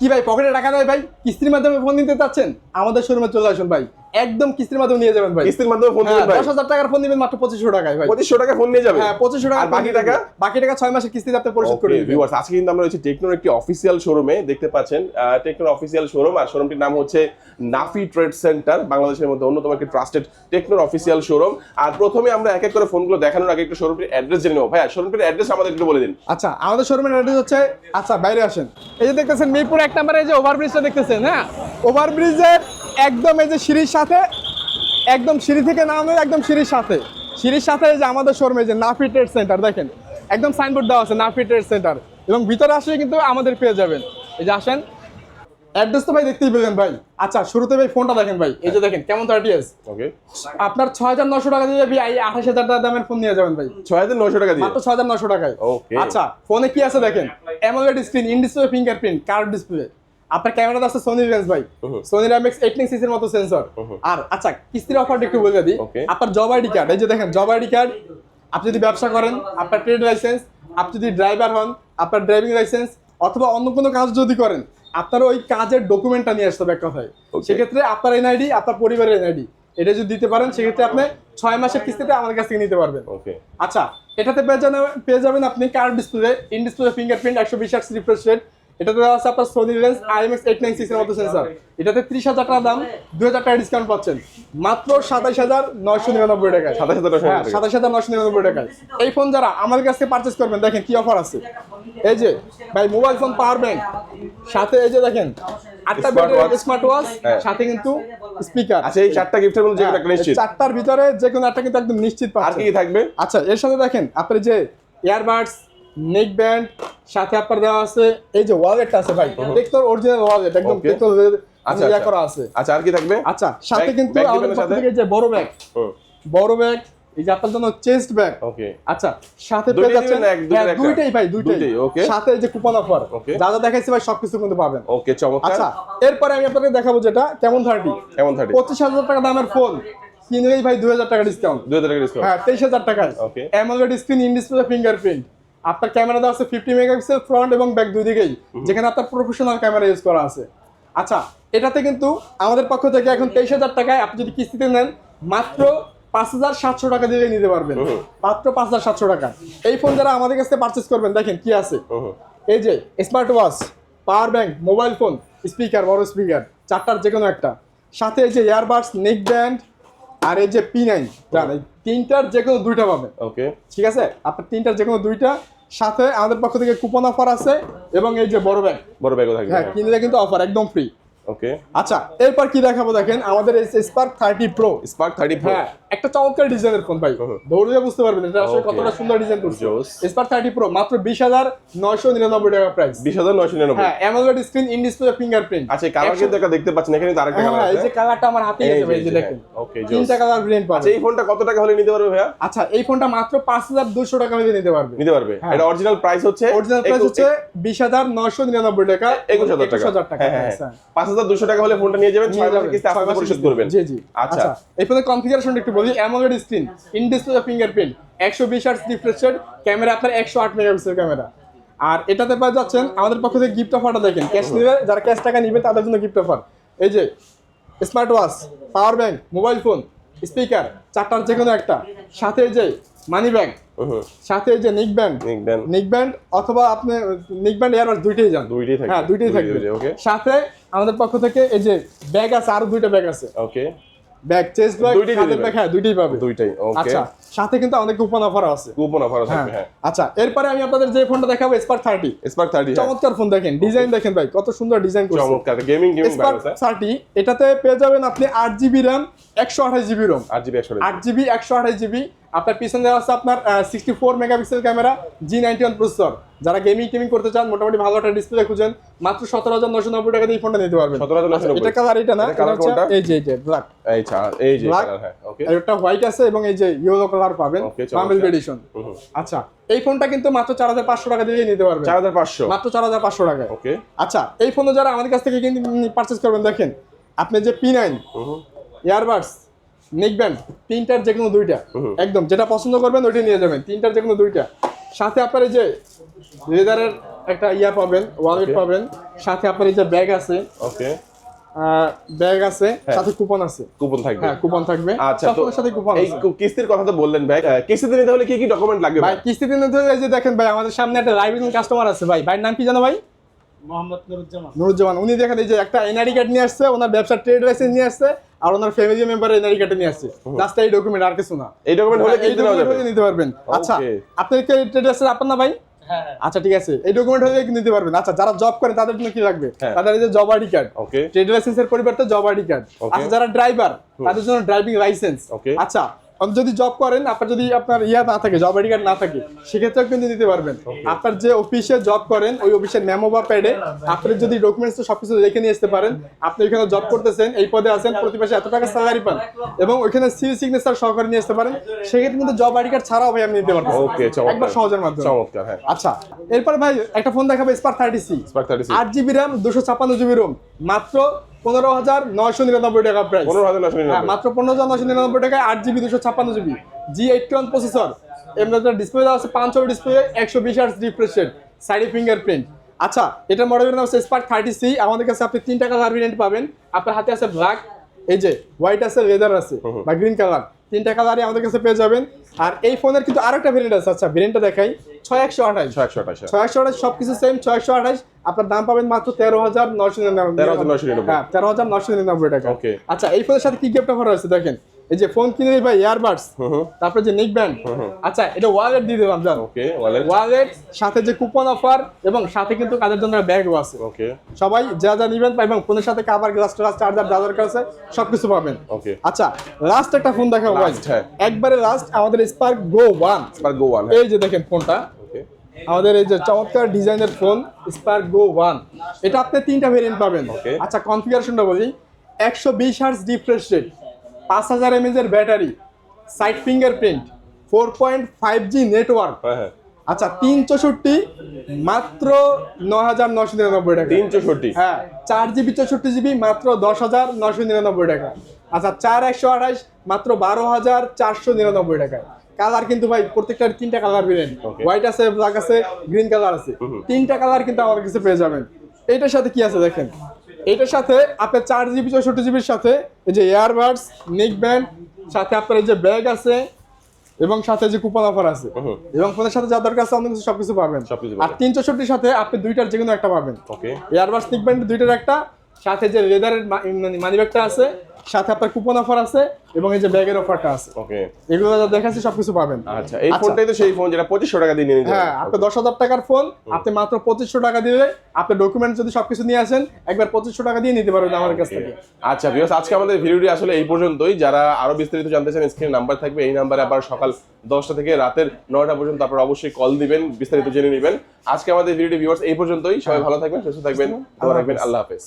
কি ভাই পকেটে টাকা দেয় ভাই? কিস্তির মাধ্যমে ফোন দিতে চাচ্ছেন? আমাদের শোরুমে চলে আসুন ভাই। একদম কিস্তির মাধ্যমে নিয়ে যাবেন ভাই। কিস্তির মাধ্যমে ফোন হ্যাঁ, দিবেন ভাই। দশ হাজার টাকার ফোন দিবেন মাত্র পঁচিশশো টাকায় ভাই। পঁচিশশো টাকা ফোন নিয়ে যাবে হ্যাঁ পঁচিশশো টাকা বাকি টাকা? বাকি টাকা ছয় মাসের কিস্তিতে আপনি পরিশোধ করে দিবেন। ভিউয়ার্স আজকে কিন্তু আমরা রয়েছি টেকনোর একটি অফিসিয়াল শোরুমে দেখতে পাচ্ছেন টেকনোর অফিসিয়াল শোরুম আর শোরুমটির নাম হচ্ছে নাফি ট্রেড সেন্টার বাংলাদেশের মধ্যে অন্যতম একটি ট্রাস্টেড টেকনোর অফিসিয়াল শোরুম আর প্রথমে আমরা এক এক করে ফোনগুলো দেখানোর আগে একটু শোরুমটির অ্যাড্রেস জেনে নেব। ভাইয়া শোরুমটির অ্যাড্রেস আমাদের একটু বলে দিন। আচ্ছা আমাদের শোরুমের অ্যাড্রেস হচ্ছে আচ্ছা বাইরে আসেন। এই যে দেখতেছেন মিরপুর এক নম্বরে এই যে ওভারব্রিজটা দেখতেছেন হ্যাঁ? ওভারব্রিজের একদম এই যে সিঁড়ির সাথে একদম সিঁড়ি থেকে নামে একদম সিঁড়ির সাথে। সিঁড়ির সাথে যে আমাদের শোরুমে যে নাফি ট্রেড সেন্টার দেখেন একদম সাইনবোর্ড দেওয়া আছে নাফি ট্রেড সেন্টার এবং ভিতরে আসলে কিন্তু আমাদের পেয়ে যাবেন। এই যে আসেন। অ্যাড্রেস তো ভাই দেখতেই পেলেন ভাই। আচ্ছা শুরুতে ভাই ফোনটা দেখেন ভাই। এই যে দেখেন কেমন থার্টি এস ওকে আপনার ছয় হাজার নশো টাকা দিয়ে ভাই আঠাশ হাজার টাকা দামের ফোন নিয়ে যাবেন ভাই। ছয় হাজার নশো টাকা দিয়ে? মাত্র ছয় হাজার নশো টাকায়। Okay. আচ্ছা ফোনে কি আছে দেখেন? AMOLED screen in display fingerprint card display আপনার ক্যামেরাতে আছে সোনি লেন্স ভাই। সোনি র্যামেক্স এইটিন সিসির মতো সেন্সর। আর আচ্ছা কিস্তির অফারটা একটু বলে দিই. আপনার জব আইডি কার্ড এই যে দেখেন জব আইডি কার্ড আপনি যদি ব্যবসা করেন আপনার ট্রেড লাইসেন্স আপনি যদি ড্রাইভার হন আপনার ড্রাইভিং লাইসেন্স অথবা অন্য কোনো কাজ যদি করেন আপনার ওই কাজের ডকুমেন্টটা নিয়ে আসতে হবে এক কথায়। সেক্ষেত্রে আপনার এনআইডি আপনার পরিবারের এনআইডি এটা যদি দিতে পারেন সেক্ষেত্রে আপনি ছয় মাসের কিস্তিতে আমাদের কাছ থেকে নিতে পারবেন। আচ্ছা এটাতে পেয়ে যাবেন পেয়ে যাবেন আপনি curved display in display fingerprint একশো বিশ রিফ্রেশ রেট এটাতে দেওয়া আছে আপনার Sony lens IMX eight nine সিক্সের মতো সেন্সার এটাতে ত্রিশ হাজার টাকা দাম দুই হাজার টাকা ডিসকাউন্ট পাচ্ছেন। মাত্র সাতাশ হাজার নয়শো নিরানব্বই টাকায়। সাতাশ হাজার হ্যাঁ টাকা সাতাশ হাজার নশো নিরানব্বই টাকায়। এই ফোন যারা আমাদের কাছ থেকে পারচেস করবেন দেখেন কি অফার আছে। এই যে ভাই মোবাইল ফোন পাওয়ার ব্যাংক সাথে এই যে দেখেন আটটা স্মার্ট ওয়াচ হ্যাঁ। সাথে কিন্তু স্পিকার আচ্ছা এই চারটা গিফটের মধ্যে যে কোনো নিশ্চিত। চারটার ভিতরে যে কোনো একটা কিন্তু একদম নিশ্চিত আর পাচ্ছেন কি কি থাকবে? আচ্ছা এর সাথে দেখেন আপনি যে ইয়ারবাডস নেক ব্যান্ড সাথে আপনার দেওয়া আছে এই যে ওয়ালেটটা আছে ভাই দেখতে অরিজিনাল ওয়ালেট একদম. দেখতে আচ্ছা, আচ্ছা। করা আছে। আচ্ছা আর কি থাকবে? আচ্ছা সাথে কিন্তু আমাদের পক্ষ? থেকে যে বড় ব্যাগ বড় ব্যাগ এই যে আপনার জন্য চেস্ট ব্যাগ ওকে আচ্ছা সাথে পেয়ে যাচ্ছেন এক- হ্যাঁ? দুইটাই ভাই দুইটাই। okay. সাথে এই যে কুপন অফার. যা যা দেখাইছি ভাই সবকিছু কিন্তু পাবেন। ওকে চমৎকার। আচ্ছা এরপরে আমি আপনাকে দেখাবো যেটা কেমন থার্টি কেমন থার্টি পঁচিশ হাজার টাকা দামের ফোন কিনলেই ভাই দুই হাজার টাকা ডিসকাউন্ট দুই হাজার টাকা ডিসকাউন্ট হ্যাঁ তেইশ হাজার টাকায়। Okay. AMOLED screen in display fingerprint আপনার ক্যামেরা দেওয়া আছে ফিফটি মেগাপিক্সেল ফ্রন্ট এবং ব্যাক দুই দিকেই যেখানে আপনার প্রফেশনাল ক্যামেরা ইউজ করা আছে। আচ্ছা এটাতে কিন্তু আমাদের পক্ষ থেকে এখন তেইশ হাজার টাকায় আপনি যদি কিস্তিতে নেন মাত্র পাঁচ হাজার সাতশো টাকা দিয়ে নিতে পারবেন। মাত্র পাঁচ হাজার সাতশো টাকা। এই ফোন যারা আমাদের কাছ থেকে পারচেস করবেন দেখেন কি আছে। এই যে smart watch power bank mobile phone speaker বড় স্পিকার চারটার যে কোনো একটা। সাথে এই যে ইয়ারবাডস নেক ব্যান্ড আর এই যে পি নাইন তিনটার যে কোনো দুইটা পাবেন। ওকে ঠিক আছে? আপনার তিনটার যে কোনো দুইটা সাথে আমাদের পক্ষ থেকে কুপন অফার আছে এবং এই যে বড় ব্যাগ বড় ব্যাগও থাকবে হ্যাঁ কিনলে কিন্তু অফার একদম ফ্রি ওকে আচ্ছা এরপর কি দেখাবো দেখেন আমাদের এই Spark thirty Pro Spark thirty Pro হ্যাঁ একটা চমৎকার ডিজাইনের ফোন ভাই। দৌড়ে বুঝতে পারবেন এটা আসলে কতটা সুন্দর ডিজাইন করছে. স্পার্ক থার্টি প্রো মাত্র বিশ হাজার নয়শো নিরানব্বই টাকা প্রাইস বিশ হাজার নয়শো নিরানব্বই। হ্যাঁ AMOLED screen in display fingerprint আচ্ছা কালার কিন্তু একটা দেখতে পাচ্ছেন এখানে তো আরেকটা কালার হ্যাঁ এই যে কালারটা আমার হাতে আছে ভাই এই যে দেখেন। হ্যাঁ, okay, তিনটা। কালার ব্রিন্ট আচ্ছা এই ফোনটা কত টাকা হলে নিতে পারবে ভাইয়া? আচ্ছা এই ফোনটা মাত্র পাঁচ হাজার দুশো টাকা হলে নিতে পারবে। নিতে পারবে। হ্যাঁ। এটা অরিজিনাল প্রাইস হচ্ছে অরিজিনাল প্রাইস হচ্ছে বিশ হাজার নয়শো নিরানব্বই টাকা একুশ হাজার টাকা। হাজার টাকা হ্যাঁ, হ্যাঁ, হ্যাঁ, হ্যাঁ। পাঁচ হাজার দুশো টাকা হলে ফোনটা নিয়ে যাবেন ছয় নিয়ে মাসের যাবেন, কিস্তি ছয় পরিশোধ করবেন। জি জি। আচ্ছা। আচ্ছা এই ফোনের কনফিগারেশনটা একটু বলি AMOLED screen in display fingerprint একশো বিশ আট রিফ্রেশ ক্যামেরা আপনার একশো আট মেগাপিক্সেল ক্যামেরা আর এটাতে পেয়ে যাচ্ছেন আমাদের পক্ষ থেকে গিফট অফারটা দেখেন। ক্যাশ নিবে যারা ক্যাশ টাকা নিবে তাদের জন্য গিফট অফার এই যে smart watch power bank mobile phone speaker চারটার যে কোনো একটা। সাথে যে মানি ব্যাগ হুম, সাথে যে নিক ব্যান্ড নিক ব্যান্ড অথবা আপনি নিক ব্যান্ড এয়ারবাস দুইটাই যান। দুইটাই থাকবে। হ্যাঁ দুইটাই থাকবে। ওকে সাথে আমাদের পক্ষ থেকে এই যে ব্যাগ আছে আরও দুইটা ব্যাগ আছে। ওকে ব্যাগ চেস্ট ব্যাগ দিবেন? ব্যাগ হ্যাঁ দুইটাই পাবে দুইটাই ওকে আচ্ছা সাথে কিন্তু অনেক কুপন অফার আছে। কুপন অফার হ্যাঁ। হ্যাঁ। আচ্ছা এরপরে আমি আপনাদের যে ফোনটা দেখাবো স্পার্ক থার্টি স্পার্ক থার্টি চমৎকার ফোন দেখেন ডিজাইন দেখেন ভাই কত সুন্দর ডিজাইন করছে। চমৎকার গেমিং গেমিং স্পার্ক ব্যাপার থার্টি এটাতে পেয়ে যাবেন আপনি আট জিবি র্যাম একশো আঠাশ জিবি রোম আট জিবি একশো আট জিবি একশো আঠাশ জিবি আপনার পিছনে দেওয়া আছে আপনার sixty four megapixel camera G ninety one processor যারা গেমিং টেমিং করতে চান মোটামুটি ভালো একটা ডিসপ্লে খুঁজেন। মাত্র সতেরো হাজার নশো নব্বই টাকা দিয়ে ফোনটা নিতে পারবেন। 17,990 আচ্ছা, এটা কালার এটা না? এই যে এই যে ব্ল্যাক এই ছা এই যে? হ্যাঁ হোয়াইট আছে এবং এই যে ইয়েলো কালার পাবেন এডিশন আচ্ছা এই ফোনটা কিন্তু মাত্র চার হাজার পাঁচশো টাকা দিয়ে নিতে পারবেন। চার হাজার পাঁচশো। মাত্র চার হাজার পাঁচশো টাকা ওকে আচ্ছা এই ফোনও যারা আমাদের কাছ থেকে কিন্তু পারচেস করবেন দেখেন আপনি যে P nine earbuds neck band তিনটার যে কোনো দুইটা একদম যেটা পছন্দ করবেন ওইটাই নিয়ে যাবেন তিনটার যে কোনো দুইটা। সাথে আপনার এই যে লেদারের একটা ইয়া পাবেন ওয়ালেট পাবেন সাথে আপনার এই যে ব্যাগ আছে ওকে ব্যাগ আছে হ্যাঁ। সাথে কুপন আছে। কুপন থাকবে। হ্যাঁ কুপন থাকবে। আচ্ছা তো সাথে কুপন এই কিস্তির কথা তো বললেন ভাই। কিস্তিতে নিতে হলে কি কি ডকুমেন্ট লাগবে ভাই ভাই? কিস্তি দিনে ধরে এই যে দেখেন ভাই আমাদের সামনে একটা লাইভ কাস্টমার আছে ভাই। ভাইয়ের নাম কি জানো ভাই? মোহাম্মদ নুরুজ্জামান। নুরুজ্জামান উনি দেখেন এই যে একটা এনআইডি কার্ড নিয়ে আসছে ওনার ব্যবসার ট্রেড লাইসেন্স নিয়ে আসছে আর ওনার ফ্যামিলি মেম্বার এনআইডি কার্ড নিয়ে আসছে। জাস্ট এই ডকুমেন্ট আর কিছু না। এই ডকুমেন্ট হলে হলে নিতে পারবেন। আচ্ছা. আপনার কি ট্রেড লাইসেন্স আপনার না ভাই? হ্যাঁ হ্যাঁ। আচ্ছা ঠিক আছে। এই ডকুমেন্ট হলে কি নিতে পারবেন। আচ্ছা যারা জব করে তাদের জন্য কি লাগবে? হ্যাঁ। তাদের এই যে job ID card okay trade লাইসেন্সের পরিবর্তে জব আইডি কার্ড আচ্ছা যারা ড্রাইভার তাদের জন্য ড্রাইভিং লাইসেন্স. আচ্ছা যদি জব করেন আপনার যদি আপনার ইয়া না থাকে জব আইডি কার্ড না থাকে সেক্ষেত্রেও কিন্তু দিতে পারবেন। আপনার যে অফিসে জব করেন ওই অফিসের মেমো বা প্যাডে আপনি যদি ডকুমেন্টস সবকিছু রেখে নিয়ে আসতে পারেন আপনি এখানে জব করতেছেন এই পদে আছেন প্রতি মাসে এত টাকা স্যালারি পান এবং ওইখানে সি সিগনেচার সহকারে নিয়ে আসতে পারেন সেক্ষেত্রে কিন্তু জব আইডি কার্ড ছাড়াও ভাই আপনি নিতে পারবেন। ওকে একবার সহজের মাধ্যমে। চমৎকার হ্যাঁ। আচ্ছা এরপর ভাই একটা ফোন দেখাবে Spark thirty C Spark thirty আট জিবি র্যাম দুশো ছাপ্পান্ন জিবি রোম মাত্র পনেরো হাজার নয়শো নিরানব্বই টাকা প্রাইস পনেরো হাজার নয়শো হ্যাঁ নিরানব্বই মাত্র পনেরো হাজার নশো নিরানব্বই টাকায় আট জিবি দুশো ছাপ্পান্ন GB. G eighty one processor এমনি ডিসপ্লে দেওয়া আছে পাঁচ ডিসপ্লে একশো বিশ আর্স রিফ্রেশ রেট সাইডে ফিঙ্গারপ্রিন্ট আচ্ছা এটা মডেলের নাম হচ্ছে স্পার্ক থার্টি সি আমাদের কাছে আপনি তিনটা কালার ভেরিয়েন্ট পাবেন। আপনার হাতে আছে ব্ল্যাক এই যে হোয়াইট আছে লেদার আছে বা গ্রিন কালার তিনটা কালারই আমাদের কাছে পেয়ে যাবেন। আর এই ফোনের কিন্তু আরেকটা ভেরিয়েন্ট আছে। আচ্ছা ভেরিয়েন্টটা দেখাই। ছয় একশো আঠাশ। ছয় একশো আঠাশ ছয়শো আঠাশ সবকিছু সেম ছয়শো আঠাশ। আপনার দাম পাবেন মাত্র তেরো হাজার নশো নিরানব্বই 13,999 হ্যাঁ তেরো হাজার নশো নিরানব্বই টাকা। ওকে আচ্ছা এই ফোনের সাথে কি গিফট অফার আছে দেখেন। এই যে ফোন কিনে ভাই ইয়ারবাডস তারপরে যে নেক ব্যান্ড আচ্ছা এটা ওয়ালেট দিয়ে দিলাম জান। ওকে ওয়ালেট ওয়ালেট সাথে যে কুপন অফার এবং সাথে কিন্তু কাদের জন্য ব্যাগও আছে। ওকে সবাই যা যা নিবেন এবং ফোনের সাথে কাভার গ্লাস টাস চার্জার যা দরকার আছে সবকিছু পাবেন। ওকে আচ্ছা লাস্ট একটা ফোন দেখাবো ভাই। হ্যাঁ। একবারে লাস্ট আমাদের Spark Go one Spark Go one এই যে দেখেন ফোনটা ওকে আমাদের এই যে চমৎকার ডিজাইনের ফোন স্পার্ক গো ওয়ান এটা আপনি তিনটা ভেরিয়েন্ট পাবেন. আচ্ছা কনফিগারেশনটা বলি। একশো বিশ হার্স রিফ্রেশ রেট পাঁচ হাজার এমএজ এর battery side fingerprint four point five G network আচ্ছা তিন চৌষট্টি মাত্র নয় হাজার নশো নিরানব্বই টাকা। তিন চৌষট্টি। হ্যাঁ চার জিবি চৌষট্টি জিবি মাত্র দশ হাজার নশো নিরানব্বই টাকা। আচ্ছা চার একশো আঠাশ মাত্র বারো হাজার চারশো নিরানব্বই টাকা। কালার কিন্তু ভাই প্রত্যেকটার তিনটা কালার বেরেন হোয়াইট আছে ব্ল্যাক আছে গ্রিন কালার আছে। তিনটা কালার কিন্তু আমার কাছে পেয়ে যাবেন। এটার সাথে কি আছে দেখেন? এইটার সাথে আপনার চার জিবি চৌষট্টি জিবির সাথে এই যে এয়ারবাডস নেক ব্যান্ড সাথে আপনার এই যে ব্যাগ আছে এবং সাথে যে কুপন অফার আছে। এবং ফোনের সাথে যা দরকার আছে অন্য কিছু সবকিছু পাবেন। আর তিন চৌষট্টির সাথে আপনি দুইটার যে কোনো একটা পাবেন। এয়ারবাডস নিক ব্যান্ড দুইটার একটা সাথে যে লেদারের মানি ব্যাগটা আছে সাথে আপনার কুপন অফার আছে এবং এই যে ব্যাগের অফারটা আছে। ওকে এগুলো যা দেখাচ্ছি সবকিছু পাবেন। আচ্ছা এই ফোনটাই তো সেই ফোন যেটা পঁচিশশো টাকা দিয়ে নিয়ে নিতে হ্যাঁ আপনি দশ হাজার টাকার ফোন আপনি মাত্র পঁচিশশো টাকা দিলে আপনি ডকুমেন্ট যদি সবকিছু নিয়ে আসেন একবার পঁচিশশো টাকা দিয়ে নিতে পারবেন আমাদের কাছ থেকে। আচ্ছা ভিউয়ার্স আজকে আমাদের ভিডিওটি আসলে এই পর্যন্তই। যারা আরও বিস্তারিত জানতে চান স্ক্রিনে নাম্বার থাকবে এই নাম্বারে আবার সকাল দশটা থেকে রাতের নয়টা পর্যন্ত আপনারা অবশ্যই কল দিবেন বিস্তারিত জেনে নেবেন। আজকে আমাদের ভিডিওটি ভিউয়ার্স এই পর্যন্তই। সবাই ভালো থাকবেন সুস্থ থাকবেন। ভালো রাখবেন আল্লাহ হাফেজ।